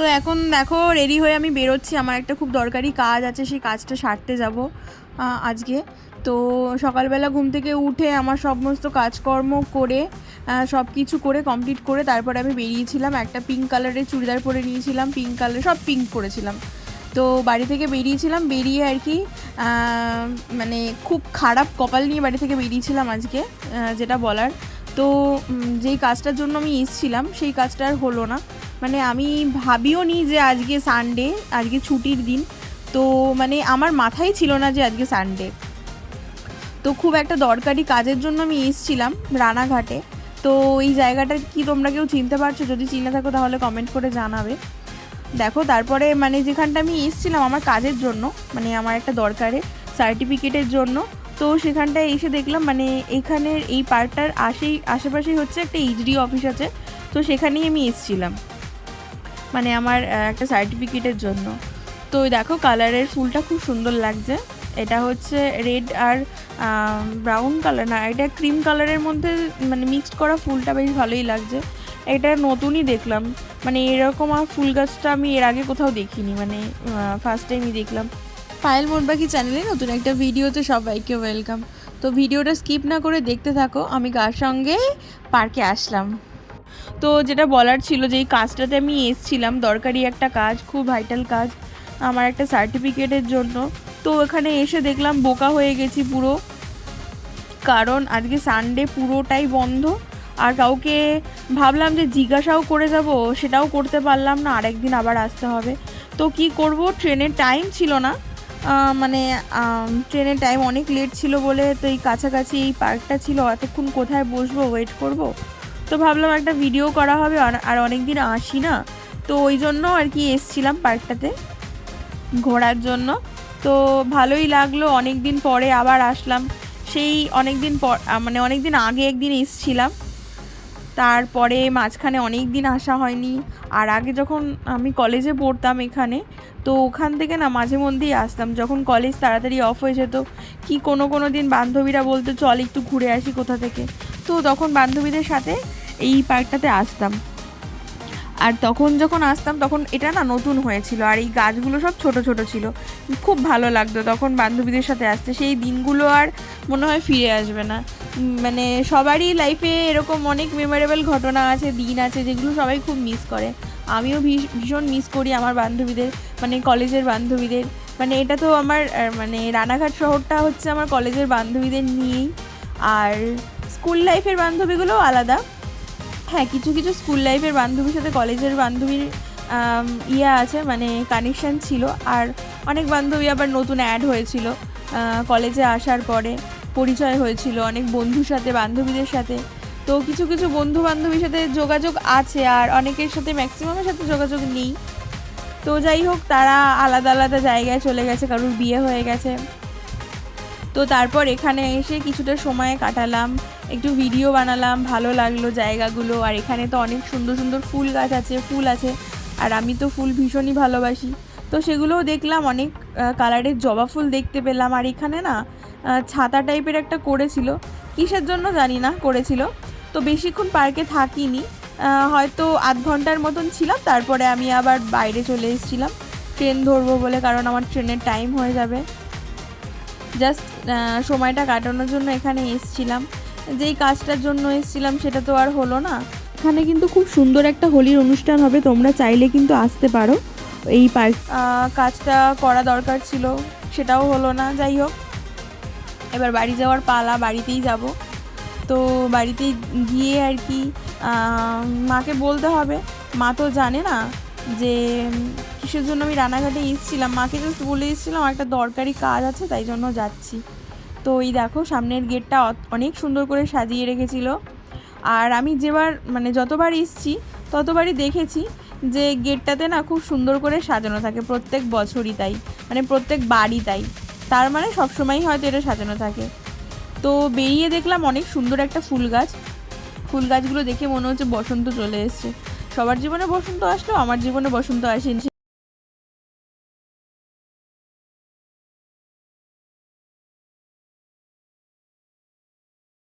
তো এখন দেখো রেডি হয়ে আমি বেরোচ্ছি। আমার একটা খুব দরকারি কাজ আছে, সেই কাজটা সারতে যাব আজকে। তো সকালবেলা ঘুম থেকে উঠে আমার সমস্ত কাজকর্ম করে সব কিছু করে কমপ্লিট করে তারপরে আমি বেরিয়েছিলাম। একটা পিঙ্ক কালারের চুড়িদার পরে নিয়েছিলাম পিঙ্ক কালার সব পিঙ্ক পরেছিলাম তো বাড়ি থেকে বেরিয়েছিলাম, বেরিয়ে আর কি মানে খুব খারাপ কপাল নিয়ে বাড়ি থেকে বেরিয়েছিলাম আজকে যেটা বলার। তো যেই কাজটার জন্য আমি এসছিলাম, সেই কাজটা আর হলো না। মানে আমি ভাবিও নি যে আজকে সানডে আজকে ছুটির দিন। তো মানে আমার মাথায় ছিল না যে আজকে সানডে তো খুব একটা দরকারি কাজের জন্য আমি এসছিলাম রানাঘাটে। তো এই জায়গাটা কি তোমরা কেউ চিনতে পারছ? যদি চিনে থাকো তাহলে কমেন্ট করে জানাবে। দেখো, তারপরে মানে যেখানটা আমি এসেছিলাম আমার কাজের জন্য মানে আমার একটা দরকারে সার্টিফিকেটের জন্য তো সেখানটায় এসে দেখলাম মানে এখানের এই পার্কটার আশেই আশেপাশেই হচ্ছে একটা এইচডি অফিস আছে। তো সেখানেই আমি এসেছিলাম। মানে আমার একটা সার্টিফিকেটের জন্য। তো দেখো কালারের ফুলটা খুব সুন্দর লাগছে। এটা হচ্ছে রেড আর ব্রাউন কালার, না, এটা ক্রিম কালারের মধ্যে মানে মিক্সড করা ফুলটা বেশ ভালোই লাগছে। এটা নতুনই দেখলাম। মানে এরকম আর ফুল গাছটা আমি এর আগে কোথাও দেখিনি। মানে ফার্স্ট টাইমই দেখলাম। পায়েল মোটবাকি চ্যানেলে নতুন একটা ভিডিওতে সবাইকে ওয়েলকাম। তো ভিডিওটা স্কিপ না করে দেখতে থাকো, আমি কার সঙ্গে পার্কে আসলাম। তো যেটা বলার ছিল যে এই কাজটাতে আমি এসছিলাম, দরকারি একটা কাজ, খুব ভাইটাল কাজ, আমার একটা সার্টিফিকেটের জন্য। তো এখানে এসে দেখলাম বোকা হয়ে গেছি পুরো। কারণ আজকে সানডে পুরোটাই বন্ধ, আর কাউকে ভাবলাম যে জিজ্ঞাসাও করে যাব, সেটাও করতে পারলাম না, আরেকদিন আবার আসতে হবে। তো কি করব? ট্রেনের টাইম ছিল না। মানে ট্রেনের টাইম অনেক লেট ছিল বলে তো এই কাছাকাছি এই পার্কটা ছিল। এতক্ষণ কোথায় বসবো? ওয়েট করব? তো ভাবলাম একটা ভিডিও করা হবে আর- আর অনেক দিন আসি না। তো ওই জন্য আর কি এসছিলাম পার্কটাতে ঘোরার জন্য। তো ভালোই লাগল। অনেক দিন পরে আবার আসলাম। সেই অনেক দিন পর মানে অনেক দিন আগে একদিন এসছিলাম। তারপরে মাঝখানে অনেক দিন আসা হয়নি। আর আগে যখন আমি কলেজে পড়তাম এখানে, তো ওখান থেকে না মাঝে মধ্যেই আসতাম। যখন কলেজ তাড়াতাড়ি অফ হয়ে যেত, কি কোনো কোনো দিন বান্ধবীরা বলতো, চল একটু ঘুরে আসি কোথা থেকে? তো তখন বান্ধবীদের সাথে এই পার্কটাতে আসতাম। আর তখন যখন আসতাম, তখন এটা না নতুন হয়েছিল। আর এই গাছগুলো সব ছোট ছোট ছিল। খুব ভালো লাগতো তখন বান্ধবীদের সাথে আসতে। সেই দিনগুলো আর মনে হয় ফিরে আসবে না। মানে সবারই লাইফে এরকম অনেক মেমোরেবল ঘটনা আছে, দিন আছে যেগুলো সবাই খুব মিস করে। আমিও ভীষ- ভীষণ মিস করি আমার বান্ধবীদের মানে কলেজের বান্ধবীদের। মানে এটা তো আমার মানে রানাঘাট শহরটা হচ্ছে আমার কলেজের বান্ধবীদের নিয়েই। আর স্কুল লাইফের বান্ধবীগুলোও আলাদা। হ্যাঁ কিছু কিছু স্কুল লাইফের বান্ধবীর সাথে কলেজের বান্ধবীর ইয়ে আছে মানে কানেকশান ছিল। আর অনেক বান্ধবী আবার নতুন অ্যাড হয়েছিল কলেজে আসার পরে। পরিচয় হয়েছিল, অনেক বন্ধুর সাথে, বান্ধবীদের সাথে। তো কিছু কিছু বন্ধু বান্ধবীর সাথে যোগাযোগ আছে আর অনেকের সাথে ম্যাক্সিমামের সাথে যোগাযোগ নেই। তো যাই হোক, তারা আলাদা আলাদা জায়গায় চলে গেছে, কারোর বিয়ে হয়ে গেছে। তো তারপর এখানে এসে কিছুটা সময় কাটালাম, একটু ভিডিও বানালাম, ভালো লাগল জায়গাগুলো। আর এখানে তো অনেক সুন্দর সুন্দর ফুল গাছ আছে, ফুল আছে। আর আমি তো ফুল ভীষণই ভালোবাসি। তো সেগুলোও দেখলাম, অনেক কালারের জবা ফুল দেখতে পেলাম। আর এখানে না ছাতা টাইপের একটা করেছিল। কিসের জন্য জানি না, করেছিল। তো বেশিক্ষণ পার্কে থাকিনি। হয়তো আধ ঘণ্টার মতন ছিলাম, তারপরে আমি আবার বাইরে চলে এসেছিলাম। ট্রেন ধরবো বলে, কারণ আমার ট্রেনের টাইম হয়ে যাবে। জাস্ট সময়টা কাটানোর জন্য এখানে এসছিলাম। যেই কাজটার জন্য এসছিলাম, সেটা তো আর হলো না। এখানে কিন্তু খুব সুন্দর একটা হোলির অনুষ্ঠান হবে, তোমরা চাইলে কিন্তু আসতে পারো। এই পার্ক কাজটা করা দরকার ছিল, সেটাও হলো না, যাই হোক। এবার বাড়ি যাওয়ার পালা, বাড়িতেই যাব। তো বাড়িতে গিয়ে আর কি মাকে বলতে হবে। মা তো জানে না যে, কিসের জন্য আমি রানাঘাটে এসেছিলাম। মাকে জাস্ট বলে এসেছিলাম একটা দরকারি কাজ আছে, তাই জন্য যাচ্ছি। তো এই দেখো, সামনের গেটটা অনেক সুন্দর করে সাজিয়ে রেখেছিল। আর আমি যেবার মানে যতবার এসছি, ততবারই দেখেছি যে গেটটাতে না খুব সুন্দর করে সাজানো থাকে, প্রত্যেক বছরই তাই মানে প্রত্যেক বাড়ি তাই। তার মানে সবসময়ই হয়তো এটা সাজানো থাকে। তো বেরিয়ে দেখলাম অনেক সুন্দর একটা ফুল গাছ। ফুল গাছগুলো দেখে মনে হচ্ছে বসন্ত চলে এসছে। সবার জীবনে বসন্ত আসলেও আমার জীবনে বসন্ত আসেনি।